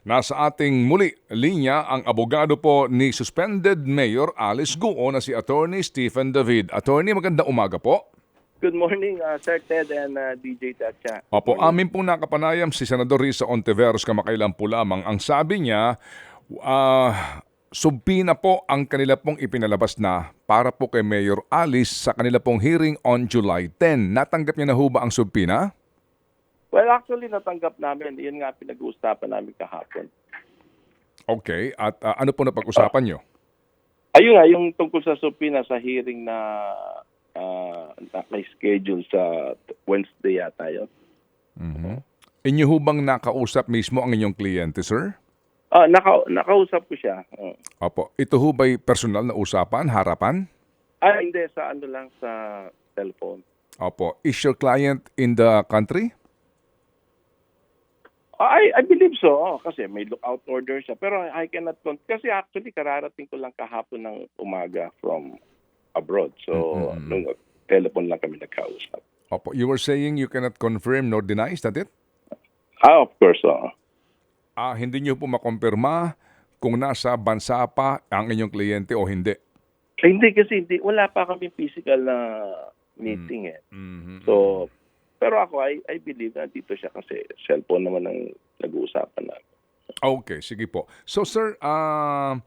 Nasa ating muli linya ang abogado po ni suspended Mayor Alice Guo na si Attorney Stephen David. Attorney, magandang umaga po. Good morning, uh, Sir Ted and uh, DJ Tatcha. Opo, amin pong nakapanayam si Senador Risa Ontiveros kamakailan po lamang. Ang sabi niya, ah, subpina po ang kanila pong ipinalabas na para po kay Mayor Alice sa kanila pong hearing on July 10. Natanggap niya na ho ba ang subpina? Well, actually, natanggap namin. Yun nga pinag-uusapan namin kahapon. Okay, at ah, ano po na pag-usapan niyo? Ayun nga, yung tungkol sa supina sa hearing na uh, naka-schedule sa Wednesday yata yun. Inyo ho bang nakausap mismo ang inyong kliyente, sir? Ah, naka, nakausap ko siya. Uh, Opo, ito ho ba'y personal na usapan, harapan? ah, hindi, sa ano lang, sa cellphone. Opo, is your client in the country? I, I believe so, oh, kasi may lookout order siya. Pero I cannot, kasi actually, kararating ko lang kahapon ng umaga from abroad. So, Mm-mm. nung telephone lang kami nagkausap. Opo, you were saying you cannot confirm nor deny, is that it? Ah, of course, oh. Ah, hindi niyo po makompirma kung nasa bansa pa ang inyong kliyente o hindi. Eh, hindi kasi hindi, wala pa kami physical na meeting eh. Mhm. So, pero ako, I, I believe na dito siya kasi cellphone naman ang nag-uusapan na. Okay, sige po. So sir, ah,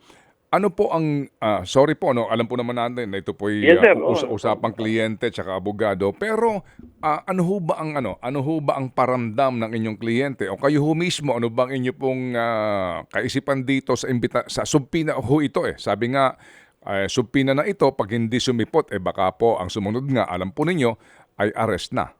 ano po ang ah, sorry po no, alam po naman natin na ito po Yes, sir. us- Oo. usapang kliyente at abogado, pero ah, ano ho ba ang ano? Ano ho ba ang paramdam ng inyong kliyente o kayo ho mismo ano bang inyo pong ah, kaisipan dito sa imbita sa subpina ho ito eh. Sabi nga eh, subpina na ito pag hindi sumipot eh baka po ang sumunod nga alam po ninyo ay arrest na.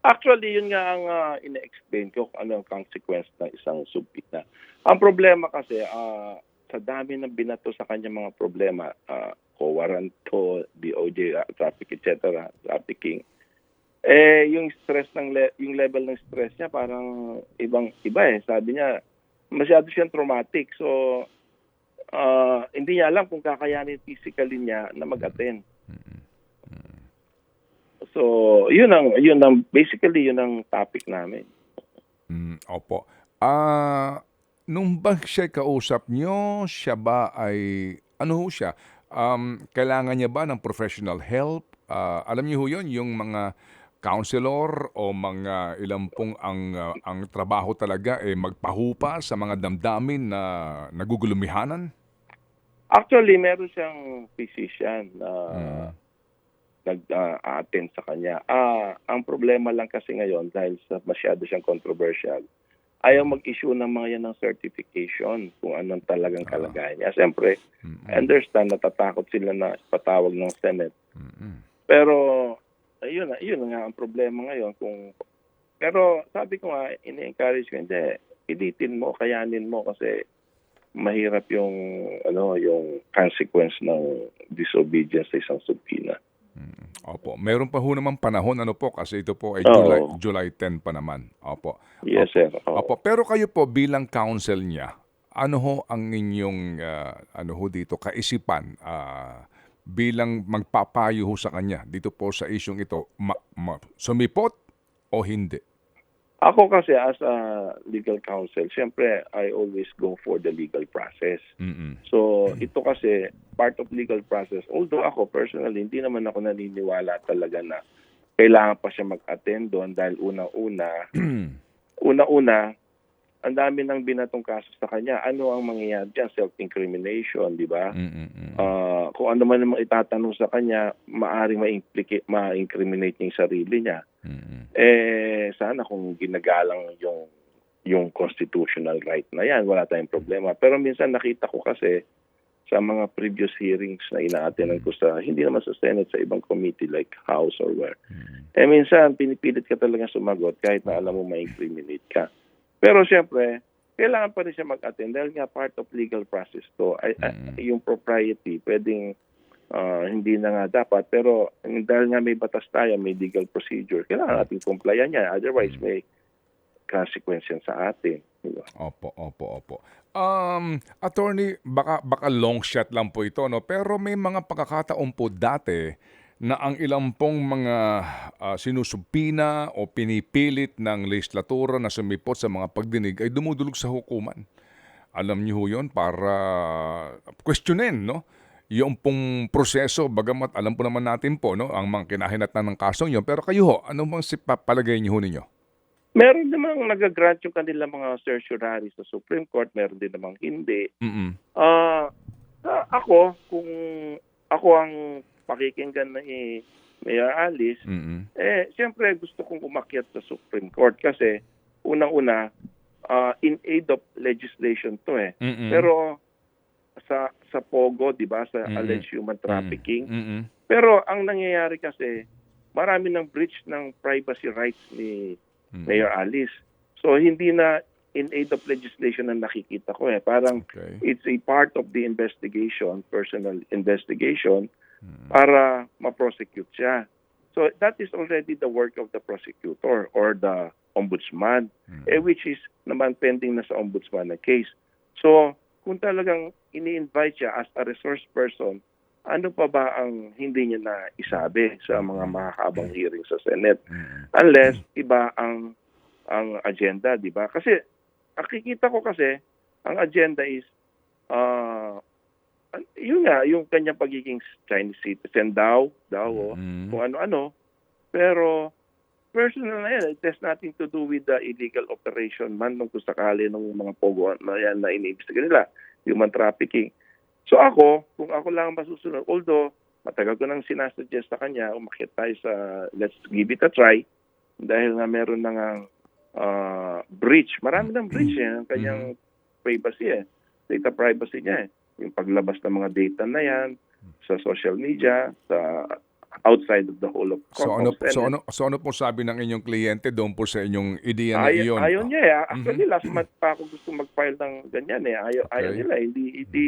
Actually, yun nga ang ah, ina-explain ko kung ano ang consequence ng isang subpoena. Ang problema kasi, ah, sa dami ng binato sa kanya mga problema, uh, co-warranto, DOJ, ah, traffic, etc., trafficking, eh, yung stress ng le- yung level ng stress niya parang ibang iba eh. Sabi niya, masyado siyang traumatic. So, ah, hindi niya alam kung kakayanin physically niya na mag-attend. So, yun ang yun ang basically yun ang topic namin. Mm, opo. Ah, nung ba siya kausap nyo, siya ba ay, ano ho siya, um, kailangan niya ba ng professional help? Ah, alam niyo ho yun, yung mga counselor o mga ilang pong ang, ah, ang trabaho talaga eh magpahupa sa mga damdamin na nagugulumihanan? Actually, meron siyang physician na Mm. Nag-attend sa kanya. Ah, ang problema lang kasi ngayon dahil sa masyado siyang controversial, ayaw mag-issue ng mga yan ng certification kung anong talagang kalagayan niya. Siyempre, Mm-mm. I understand, natatakot sila na patawag ng Senate. Mm-mm. Pero, ayun, na- yun nga ang problema ngayon. Kung, pero sabi ko nga, ini-encourage ko, hindi, ilitin mo, kayanin mo kasi mahirap yung ano yung consequence ng disobedience sa isang subpoena. Opo. Meron pa ho naman panahon, ano po, kasi ito po ay Oo. July, July 10 pa naman. Opo. Yes, sir. Oo. Opo, pero kayo po bilang counsel niya, ano ho ang inyong ah, ano ho dito kaisipan ah, bilang magpapayo ho sa kanya dito po sa isyong ito, ma- ma- sumipot o hindi? Ako kasi as a legal counsel, siyempre I always go for the legal process. Mm-mm. So, ito kasi part of legal process. Although ako personally, hindi naman ako naniniwala talaga na kailangan pa siya mag-attend doon dahil unang-una, una-una, ang dami ng binatong kaso sa kanya. Ano ang mangyayari dyan? Self-incrimination, di ba? Ah, kung ano man namang itatanong sa kanya, maaring ma-implicate, ma-incriminate niya yung sarili niya. Mm-mm. Eh, sana kung ginagalang yung yung constitutional right na yan, wala tayong problema. Pero minsan nakita ko kasi sa mga previous hearings na ina-attendan ko sa, hindi naman sa Senate, sa ibang committee like House or where. Eh minsan, pinipilit ka talaga sumagot kahit na alam mo ma-incriminate ka. Pero siyempre, kailangan pa rin siya mag-attend dahil nga part of legal process to. Ay, ay- Mm. yung propriety, pwedeng ah, hindi na nga dapat. Pero dahil nga may batas tayo, may legal procedure, kailangan natin complyan yan. Otherwise, may consequence yan sa atin. di ba? Opo, opo, opo. Um, attorney, baka baka long shot lang po ito no, pero may mga pagkakataon po dati na ang ilang pong mga ah, sinusubpina o pinipilit ng legislatura na sumipot sa mga pagdinig ay dumudulog sa hukuman. Alam niyo ho yun para questionin, no? Yung pong proseso, bagamat alam po naman natin po, no? Ang mga kinahinatnan ng kasong yun. Pero kayo ho, ano bang si palagay niyo ho ninyo? Meron namang nagagrant yung kanila mga certiorari sa Supreme Court, meron din namang hindi. Mm-mm. Ah, ah, ako, kung ako ang pakikinggan ni Mayor Alice, Mm-mm. eh, siyempre gusto kong umakyat sa Supreme Court kasi unang-una, ah, in aid of legislation to eh. Mm-mm. Pero sa sa Pogo, 'di ba, sa Mm-mm. alleged human trafficking. Mm-mm. Pero ang nangyayari kasi, marami ng breach ng privacy rights ni Mm-mm. Mayor Alice. So hindi na in aid of legislation na nakikita ko eh. Parang Okay. it's a part of the investigation, personal investigation, Mm. para ma-prosecute siya. So that is already the work of the prosecutor or the ombudsman, Mm. eh, which is naman pending na sa ombudsman na case. So kung talagang ini-invite siya as a resource person, ano pa ba ang hindi niya na isabi sa mga mahabang hearing sa Senate? Unless iba ang ang agenda, di ba? Kasi nakikita ko kasi ang agenda is uh, yun nga, yung kanyang pagiging Chinese citizen daw, daw, oh, Mm. kung ano-ano. Pero personal na yan, it has nothing to do with the illegal operation man nung kung sakali ng mga pogo na yan na iniimbestiga nila, human trafficking. So ako, kung ako lang ang masusunod, although matagal ko nang sinasuggest sa kanya, umakit tayo sa let's give it a try dahil nga meron na nga ah, breach. Marami ng breach eh, ang kanyang privacy eh. Data privacy niya eh. Yung paglabas ng mga data na yan sa social media, sa outside of the whole of So ano so ano so ano po sabi ng inyong kliyente doon po sa inyong ideya na Ayaw, iyon? ayaw niya eh. Actually, Mhm. last month pa ako gusto mag-file ng ganyan eh. Ayaw, ayaw Okay. nila. Hindi, hindi,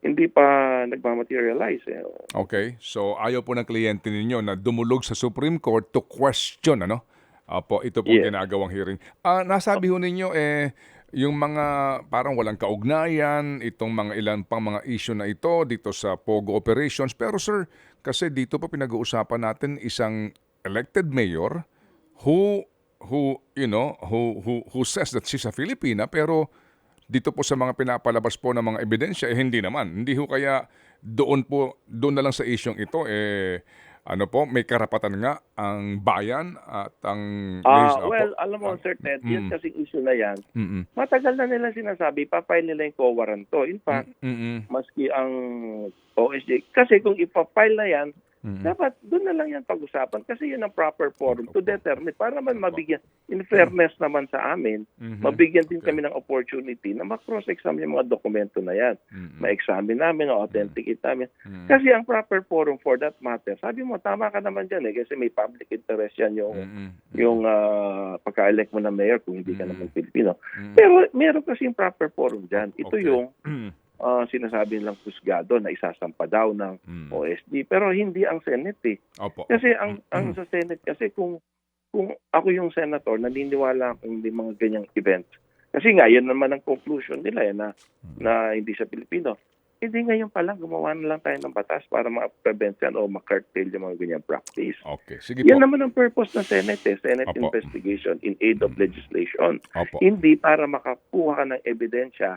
hindi pa nagmamaterialize eh. Okay. So ayaw po ng kliyente ninyo na dumulog sa Supreme Court to question ano? Apo, ito po Yes. ginagawang hearing. Ah, nasabi ho ninyo eh yung mga parang walang kaugnayan, itong mga ilan pang mga issue na ito dito sa Pogo operations. Pero sir, kasi dito po pinag-uusapan natin isang elected mayor who who you know, who who who says that she's a Filipina pero dito po sa mga pinapalabas po ng mga ebidensya eh hindi naman. Hindi ho kaya doon po doon na lang sa isyong ito eh ano po, may karapatan nga ang bayan at ang Opo. well, alam mo, Sir Ted, yun Mm. kasing issue na yan, Mm-mm. matagal na nila sinasabi, papile nila yung co-warrant to. In fact, Mm-mm. maski ang OSJ, kasi kung ipapile na yan, Mm-mm. dapat doon na lang yan pag-usapan kasi yun ang proper forum to determine para Opo. mabigyan, in fairness naman sa amin, Mhm. mabigyan din Okay. kami ng opportunity na ma-cross-examine yung mga dokumento na yan. Mm-mm. Ma-examine namin, authenticate namin. Mm-mm. Kasi ang proper forum for that matter, sabi mo, tama ka naman dyan eh, kasi may public interest yan yung, Mm-mm. yung ah, pagka-elect mo na mayor kung hindi ka Mm. naman Pilipino. Mm-mm. Pero meron kasi yung proper forum dyan. Ito Okay. yung Ah, sinasabi nilang husgado na isasampa daw ng Mm. OSD. Pero hindi ang Senate eh. Opo. Kasi ang ang Mm. sa Senate kasi kung kung ako yung senator naniniwala akong hindi mga ganyang events. Kasi nga yun naman ang conclusion nila eh, na Mm. na hindi sa Pilipino. Hindi ngayon pa lang gumawa na lang tayo ng batas para ma-prevent yan o ma-curtail yung mga ganyang practice. Okay. Sige Yan po. naman ang purpose ng Senate eh, Senate Opo. investigation in aid of legislation. Opo. Hindi para makakuha ka ng ebidensya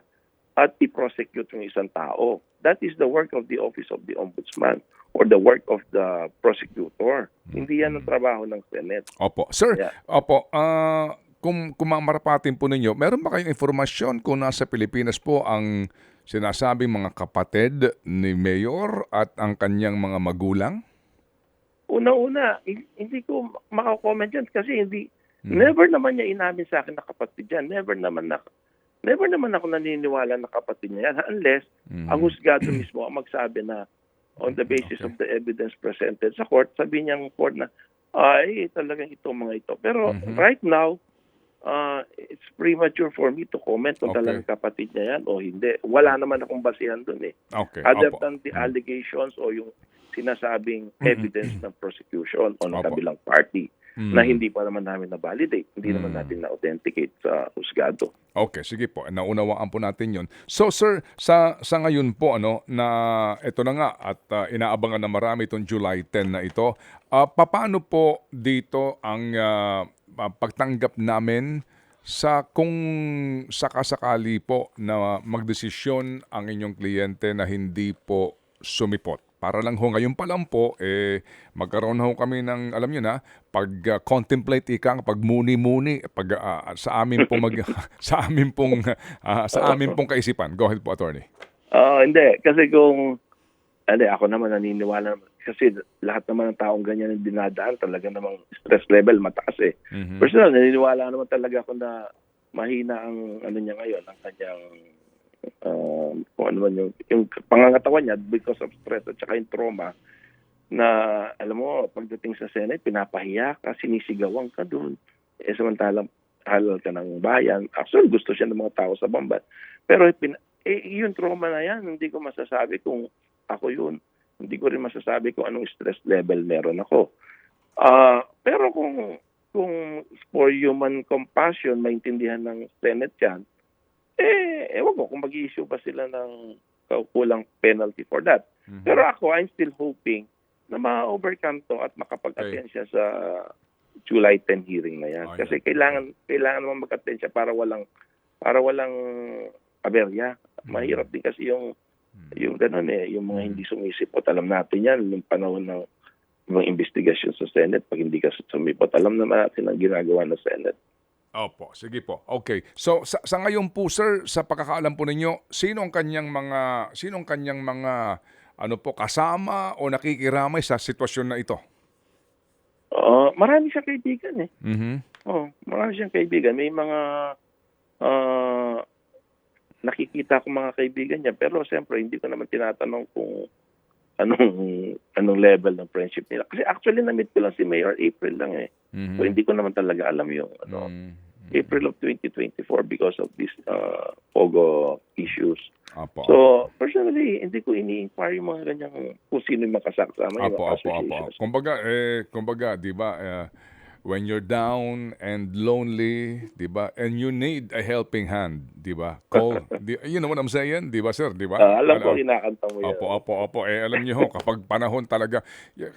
at i-prosecute yung isang tao. That is the work of the Office of the Ombudsman or the work of the prosecutor. Hindi yan ang trabaho ng Senate. Opo. Sir, Yeah. opo, ah, kung kumamarapatin po ninyo, meron ba kayong informasyon kung nasa Pilipinas po ang sinasabing mga kapatid ni Mayor at ang kanyang mga magulang? Una-una, hin- hindi ko makakomment yan kasi hindi, Hmm. never naman niya inamin sa akin na kapatid yan. Never naman na, never naman ako naniniwala na kapatid niya yan unless Mhm. ang husgado mismo ang magsabi na on the basis Okay. of the evidence presented sa court, sabi niya ng court na, ay, talagang ito mga ito. Pero Mhm. right now, uh, it's premature for me to comment kung Okay. talagang kapatid niya yan o hindi. Wala naman akong basihan dun eh. Okay. Other Opo. than the Mhm. allegations o yung sinasabing Mhm. evidence ng prosecution o ng Opo. kabilang party. Mm. na hindi pa naman namin na-validate, hindi naman Mm. natin na-authenticate sa husgado. Okay, sige po. Naunawaan po natin 'yon. So sir, sa sa ngayon po ano na ito na nga at ah, inaabangan na marami itong July 10 na ito. Ah, papaano po dito ang ah, pagtanggap namin sa kung sakasakali po na magdesisyon ang inyong kliyente na hindi po sumipot? Para lang ho ngayon pa lang po, eh, magkaroon ho kami ng, alam nyo na, pag-contemplate ika, pag muni-muni, pag, ah, sa amin pong, mag, sa amin pong, ah, sa amin pong kaisipan. Go ahead po, attorney. Ah, hindi. Kasi kung, hindi, ako naman naniniwala naman. Kasi lahat naman ng taong ganyan ang dinadaan, talaga namang stress level mataas eh. Mhm. Personal, naniniwala naman talaga ako na mahina ang ano niya ngayon, ang kanyang uh, kung ano man yung, yung pangangatawan niya because of stress at saka yung trauma na alam mo, pagdating sa Senate, pinapahiya ka, sinisigawan ka doon. Eh, samantalang halal ka ng bayan. Actually, gusto siya ng mga tao sa Bamban. Pero pin, eh, yung trauma na yan, hindi ko masasabi kung ako yun. Hindi ko rin masasabi kung anong stress level meron ako. Ah, pero kung kung for human compassion, maintindihan ng Senate yan, eh, ewan ko kung mag-issue ba sila ng kulang penalty for that. Mhm. Pero ako, I'm still hoping na ma-overcome to at makapag-attend siya sa July 10 hearing na yan. Oh, Kasi yeah. kailangan kailangan naman mag-attend siya para walang para walang aberya. Mhm. Mahirap din kasi yung yung ganun eh, yung mga Mhm. hindi sumisipot. Alam natin yan, yung panahon ng mga investigasyon sa Senate, pag hindi ka sumipot, alam naman natin ang ginagawa ng Senate. Opo, sige po. Okay. So sa, sa ngayon po sir, sa pagkakaalam po ninyo, sino ang kanyang mga sino ang kanyang mga ano po kasama o nakikiramay sa sitwasyon na ito? Uh, marami siyang kaibigan eh. Mhm. Oh, marami siyang kaibigan. May mga ah, nakikita ko mga kaibigan niya pero siyempre hindi ko naman tinatanong kung anong anong level ng friendship nila. Kasi actually na-meet ko lang si Mayor April lang eh. Mhm. So hindi ko naman talaga alam yung ano Mm. April of 2024 because of this uh, Pogo issues. Apo. So, personally, hindi ko ini-inquire yung mga ganyang kung sino yung makasakasama yung Apo, mga apo, apo. Kumbaga, eh, kumbaga, di ba, eh, when you're down and lonely, di ba, and you need a helping hand, di ba, call, di, you know what I'm saying, di ba, sir, di ba? Ah, alam ko, kinakanta mo yan. Opo, opo, opo. Eh, alam niyo ho, kapag panahon talaga,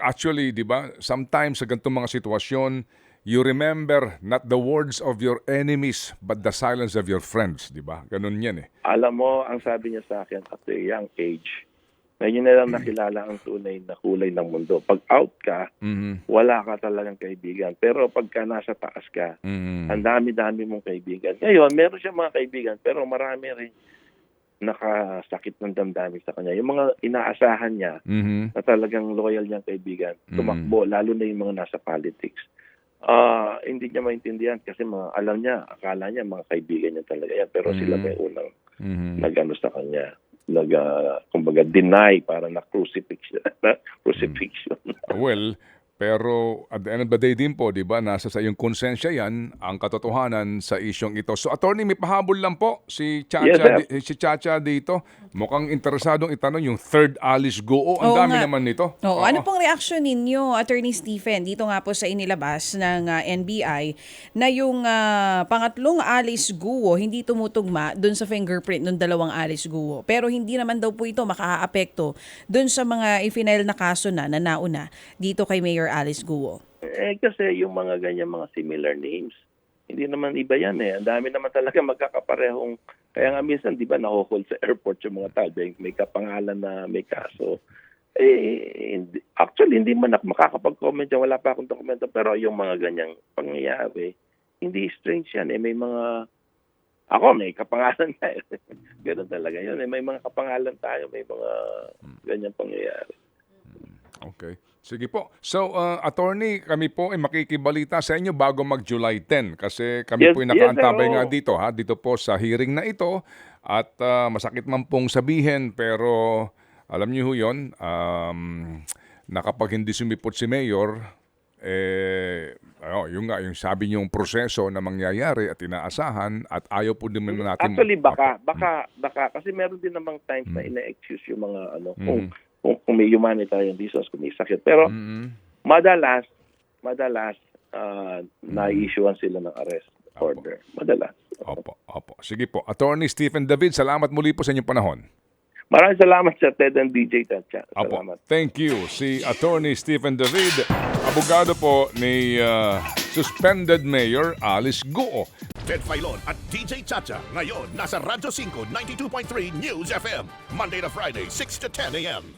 actually, di ba, sometimes sa ganitong mga sitwasyon, you remember not the words of your enemies, but the silence of your friends, di ba? Ganun yan eh. Alam mo, ang sabi niya sa akin at a young age, ngayon na lang nakilala ang tunay na kulay ng mundo. Pag out ka, Mhm. wala ka talagang kaibigan. Pero pagka nasa taas ka, Mhm. ang dami-dami mong kaibigan. Ngayon, meron siya mga kaibigan, pero marami rin nakasakit ng damdamin sa kanya. Yung mga inaasahan niya Mhm. na talagang loyal niyang kaibigan, Mm. tumakbo, lalo na yung mga nasa politics. Ah, hindi niya maintindihan kasi mga, alam niya, akala niya mga kaibigan niya talaga yan. Pero sila Mm. may unang Mhm. nagano sa kanya nag ah, kumbaga deny para na crucifixion na crucifixion Well, pero at the end of the day din po, di ba, nasa sa iyong konsensya yan, ang katotohanan sa isyong ito. So, attorney, may pahabol lang po si Chacha, Yes, di- si Chacha dito. Mukhang interesadong itanong yung third Alice Goo. Ang Oo dami nga. naman nito. Oo, ano pong reaction ninyo, Attorney Stephen, dito nga po sa inilabas ng ah, NBI na yung ah, pangatlong Alice Guo hindi tumutugma dun sa fingerprint ng dalawang Alice Guo. Pero hindi naman daw po ito makaaapekto dun sa mga ifinail na kaso na na nauna dito kay Mayor Alice Guo. eh kasi yung mga ganyan mga similar names hindi naman iba yan eh ang dami naman talaga magkakaparehong kaya nga minsan di ba nahuhol sa airport yung mga tao may, may kapangalan na may kaso eh hindi, actually hindi man ako makakapag-comment dyan wala pa akong dokumento pero yung mga ganyang pangyayari hindi strange yan eh may mga ako may kapangalan na eh. Ganun talaga yun. Eh. May mga kapangalan tayo, may mga ganyang pangyayari. Okay. Sige po. So, uh, attorney, kami po ay makikibalita sa inyo bago mag-July 10 kasi kami Yes, po ay yes, nakaantabay sir, nga dito ha, dito po sa hearing na ito at uh, masakit man pong sabihin pero alam niyo ho yun, um, na kapag hindi sumipot si Mayor, eh, ano, yung nga, yung sabi niyong proseso na mangyayari at inaasahan at ayaw po din natin. Actually, baka, baka, baka, kasi meron din namang times na Mm. ina-excuse yung mga, ano, Mm. kung, kung, kung may humanitarian reasons, kung may sakit. Pero, Mm-mm. madalas, madalas, uh, na-issuean sila ng arrest order. Madalas. Opo, opo. Sige po. Attorney Stephen David, salamat muli po sa inyong panahon. Maraming salamat sa TED and DJ Tatcha. Opo. Salamat. Thank you. Si Attorney Stephen David, abogado po ni uh, suspended Mayor Alice Guo. Ted Filon at DJ Chacha. Ngayon, nasa Radyo 5, 92.3 News FM. Monday to Friday, 6 to 10 a.m.